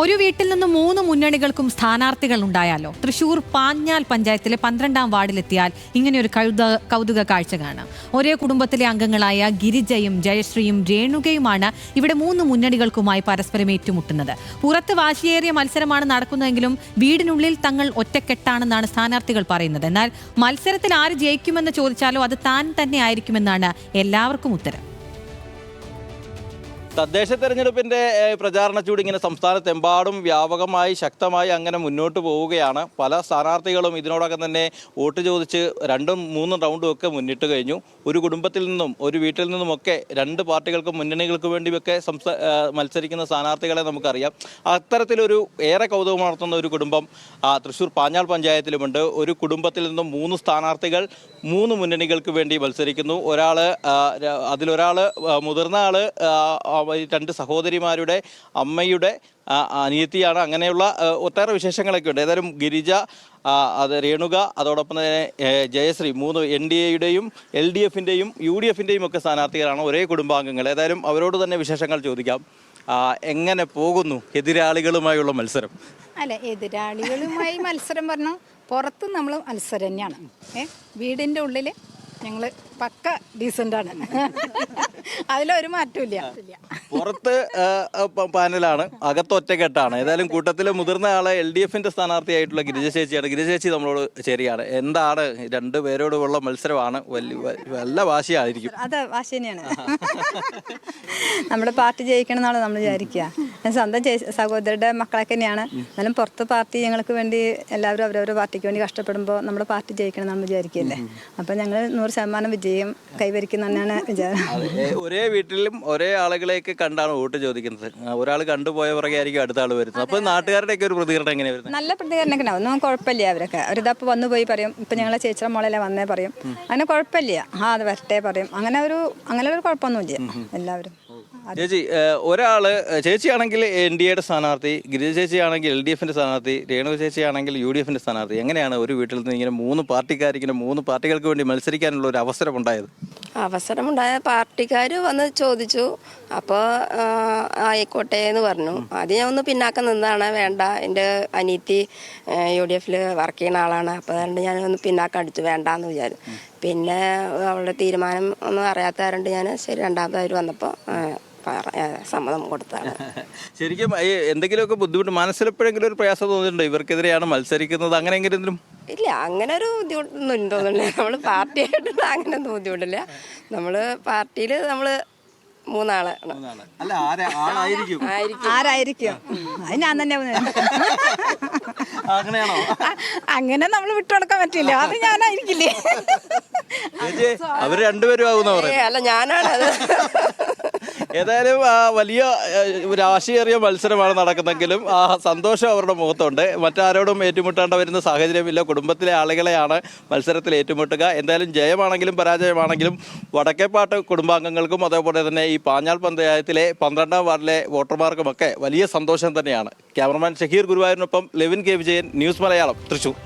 ഒരു വീട്ടിൽ നിന്ന് മൂന്ന് മുന്നണികൾക്കും സ്ഥാനാർത്ഥികൾ ഉണ്ടായാലോ? തൃശൂർ പാഞ്ഞാൽ പഞ്ചായത്തിലെ പന്ത്രണ്ടാം വാർഡിലെത്തിയാൽ ഇങ്ങനെ ഒരു കൗതുക കൗതുക കാഴ്ച കാണാം ഒരേ കുടുംബത്തിലെ അംഗങ്ങളായ ഗിരിജയും ജയശ്രീയും രേണുകയുമാണ് ഇവിടെ മൂന്ന് മുന്നണികൾക്കുമായി പരസ്പരം ഏറ്റുമുട്ടുന്നത്. പുറത്ത് വാശിയേറിയ മത്സരമാണ് നടക്കുന്നതെങ്കിലും വീടിനുള്ളിൽ തങ്ങൾ ഒറ്റക്കെട്ടാണെന്നാണ് സ്ഥാനാർത്ഥികൾ പറയുന്നത്. എന്നാൽ മത്സരത്തിൽ ആര് ജയിക്കുമെന്ന് ചോദിച്ചാലോ അത് താൻ തന്നെ ആയിരിക്കുമെന്നാണ് എല്ലാവർക്കും ഉത്തരം. തദ്ദേശ തെരഞ്ഞെടുപ്പിന്റെ പ്രചാരണ ചൂട് ഇങ്ങനെ സംസ്ഥാനത്തെമ്പാടും വ്യാപകമായി ശക്തമായി അങ്ങനെ മുന്നോട്ട് പോവുകയാണ്. പല സ്ഥാനാർത്ഥികളും ഇതിനോടകം തന്നെ വോട്ട് ചോദിച്ച് രണ്ടും മൂന്നും റൗണ്ടും ഒക്കെ മുന്നിട്ട് കഴിഞ്ഞു. ഒരു കുടുംബത്തിൽ നിന്നും ഒരു വീട്ടിൽ നിന്നുമൊക്കെ രണ്ട് പാർട്ടികൾക്കും മുന്നണികൾക്ക് വേണ്ടിയൊക്കെ മത്സരിക്കുന്ന സ്ഥാനാർത്ഥികളെ നമുക്കറിയാം. അത്തരത്തിലൊരു ഏറെ കൗതുകം നടത്തുന്ന ഒരു കുടുംബം തൃശ്ശൂർ പാഞ്ഞാൾ പഞ്ചായത്തിലുമുണ്ട്. ഒരു കുടുംബത്തിൽ നിന്നും മൂന്ന് സ്ഥാനാർത്ഥികൾ മൂന്ന് മുന്നണികൾക്ക് വേണ്ടി മത്സരിക്കുന്നു. ഒരാൾ അതിലൊരാൾ മുതിർന്ന ആൾ ആ, ആ, ഈ രണ്ട് സഹോദരിമാരുടെ അമ്മയുടെ അനിയത്തിയാണ്. അങ്ങനെയുള്ള ഒട്ടേറെ വിശേഷങ്ങളൊക്കെ ഉണ്ട് ഏതായാലും ഗിരിജ അത് രേണുക അതോടൊപ്പം തന്നെ ജയശ്രീ മൂന്ന് എൻ ഡി എയുടെയും എൽ ഡി എഫിന്റെയും യു ഡി എഫിന്റെയും ഒക്കെ സ്ഥാനാർത്ഥികളാണ് ഒരേ കുടുംബാംഗങ്ങൾ. ഏതായാലും അവരോട് തന്നെ വിശേഷങ്ങൾ ചോദിക്കാം. എങ്ങനെ പോകുന്നു എതിരാളികളുമായുള്ള മത്സരം? അല്ല എതിരാളികളുമായി മത്സരം പറഞ്ഞു പുറത്ത് നമ്മൾ മത്സരം തന്നെയാണ്. ഏ വീടിന്റെ ഉള്ളിൽ ഞങ്ങൾ പക്ക ആണ് അതിലൊരു മാറ്റമില്ല. പുറത്ത് പാനലാണ് അകത്ത് ഒറ്റക്കെട്ടാണ് ഏതായാലും കൂട്ടത്തിലെ മുതിർന്ന ആളെ എൽ ഡി എഫിന്റെ സ്ഥാനാർത്ഥിയായിട്ടുള്ള ഗിരിജ ചേച്ചിയാണ് ഗിരിജ ചേച്ചി നമ്മളോട് ശരിയാണ് എന്താണ് രണ്ട് പേരോടുള്ള മത്സരമാണ്? വലിയ വല്ല വാശിയായിരിക്കും. അതെ വാശി തന്നെയാണ്. നമ്മുടെ പാർട്ടി ജയിക്കണം എന്നാണ് നമ്മൾ വിചാരിക്കുക. ഞാൻ സ്വന്തം സഹോദരരുടെ മക്കളൊക്കെ തന്നെയാണ്. എന്നാലും പുറത്ത് പാർട്ടി ഞങ്ങൾക്ക് വേണ്ടി എല്ലാവരും അവരവരുടെ പാർട്ടിക്ക് വേണ്ടി കഷ്ടപ്പെടുമ്പോൾ നമ്മുടെ പാർട്ടി ജയിക്കണം എന്നാണ് നമ്മൾ വിചാരിക്കുകയല്ലേ? അപ്പം ഞങ്ങൾ നൂറ് ശതമാനം വിജയം കൈവരിക്കുന്ന തന്നെയാണ് വിചാരം. ഒരേ വീട്ടിലും ഒരേ ആളുകളെയൊക്കെ കണ്ടാണ് വോട്ട് ചോദിക്കുന്നത്. ഒരാൾ കണ്ടുപോയ പുറകെ ആയിരിക്കും അടുത്ത ആൾ വരുന്നത്. അപ്പൊ നാട്ടുകാരുടെയൊക്കെ ഒരു പ്രതികരണം എങ്ങനെ വരുന്നത്? നല്ല പ്രതികരണമൊക്കെ ഉണ്ടാവും. ഒന്നും കുഴപ്പമില്ല അവരൊക്കെ. അവരിതപ്പോൾ വന്നു പോയി പറയും ഇപ്പം ഞങ്ങളെ ചേച്ചിയുടെ മോളല്ലേ വന്നേ പറയും. അങ്ങനെ കുഴപ്പമില്ല. ആ അത് വരട്ടെ പറയും. അങ്ങനെ ഒരു അങ്ങനെ ഒരു കുഴപ്പമൊന്നുമില്ല. എല്ലാവരും. ചേച്ചി ഒരാൾ ചേച്ചിയാണെങ്കിൽ എൻ ഡി എയുടെ സ്ഥാനാർത്ഥി ഗിരിജ ചേച്ചിയാണെങ്കിൽ എൽ ഡി എഫിന്റെ സ്ഥാനാർത്ഥി രേണു ചേച്ചിയാണെങ്കിൽ യു ഡി എഫിന്റെ സ്ഥാനാർത്ഥി. എങ്ങനെയാണ് ഒരു വീട്ടിൽ നിന്ന് ഇങ്ങനെ മൂന്ന് പാർട്ടിക്കാർ ഇങ്ങനെ മൂന്ന് പാർട്ടികൾക്ക് വേണ്ടി മത്സരിക്കാനുള്ള ഒരു അവസരം ഉണ്ടായത്? അവസരമുണ്ടായ പാർട്ടിക്കാർ വന്ന് ചോദിച്ചു. അപ്പോൾ ആയിക്കോട്ടെ എന്ന് പറഞ്ഞു. ആദ്യം ഞാൻ ഒന്ന് പിന്നാക്കം നിന്നതാണ്. വേണ്ട എന്റെ അനീത്തി യു ഡി എഫിൽ വർക്ക് ചെയ്യുന്ന ആളാണ്. അപ്പോൾ അതുകൊണ്ട് ഞാൻ ഒന്ന് പിന്നാക്കം അടിച്ചു. വേണ്ടാന്ന് വിചാരിച്ചു. പിന്നെ അവളുടെ തീരുമാനം ഒന്നും അറിയാത്തതുകൊണ്ട് ഞാൻ ശരി രണ്ടാമതായി വന്നപ്പോൾ സമ്മതം കൊടുത്താണ്. ശരിക്കും എന്തെങ്കിലുമൊക്കെ ബുദ്ധിമുട്ട് മനസ്സിലെപ്പോഴെങ്കിലും ഒരു പ്രയാസം തോന്നിയിട്ടുണ്ടോ? ഇവർക്കെതിരെയാണ് മത്സരിക്കുന്നത്. അങ്ങനെ എങ്കിലും ഇല്ല അങ്ങനെ ഒരു ബുദ്ധിമുട്ടൊന്നും തോന്നുന്നില്ല. നമ്മൾ പാർട്ടിയായിട്ടുള്ള അങ്ങനെ ഒന്നും ബുദ്ധിമുട്ടില്ല. നമ്മൾ പാർട്ടിയിൽ നമ്മൾ മൂന്നാൾ. അല്ല ആരായിരിക്കും? അത് ഞാൻ തന്നെ അങ്ങനെയാണോ? അങ്ങനെ നമ്മൾ വിട്ടുകൊടുക്കാൻ പറ്റില്ല. അത് ഞാനായിരിക്കില്ലേ? അവർ രണ്ടുപേരും ആകുന്ന അല്ല ഞാനാണ് അത്. ഏതായാലും വലിയ രാശിയേറിയ മത്സരമാണ് നടക്കുന്നെങ്കിലും ആ സന്തോഷം അവരുടെ മുഖത്തുണ്ട്. മറ്റാരോടും ഏറ്റുമുട്ടേണ്ട വരുന്ന സാഹചര്യമില്ല. കുടുംബത്തിലെ ആളുകളെയാണ് മത്സരത്തിൽ ഏറ്റുമുട്ടുക. എന്തായാലും ജയമാണെങ്കിലും പരാജയമാണെങ്കിലും വടക്കേപ്പാട്ട് കുടുംബാംഗങ്ങൾക്കും അതേപോലെ തന്നെ ഈ പാഞ്ഞാൾ പഞ്ചായത്തിലെ പന്ത്രണ്ടാം വാർഡിലെ വോട്ടർമാർക്കുമൊക്കെ വലിയ സന്തോഷം തന്നെയാണ്. ക്യാമറമാൻ ഷഹീർ ഗുരുവായൂരിനൊപ്പം ലെവിൻ കെ വിജയൻ ന്യൂസ് മലയാളം തൃശൂർ.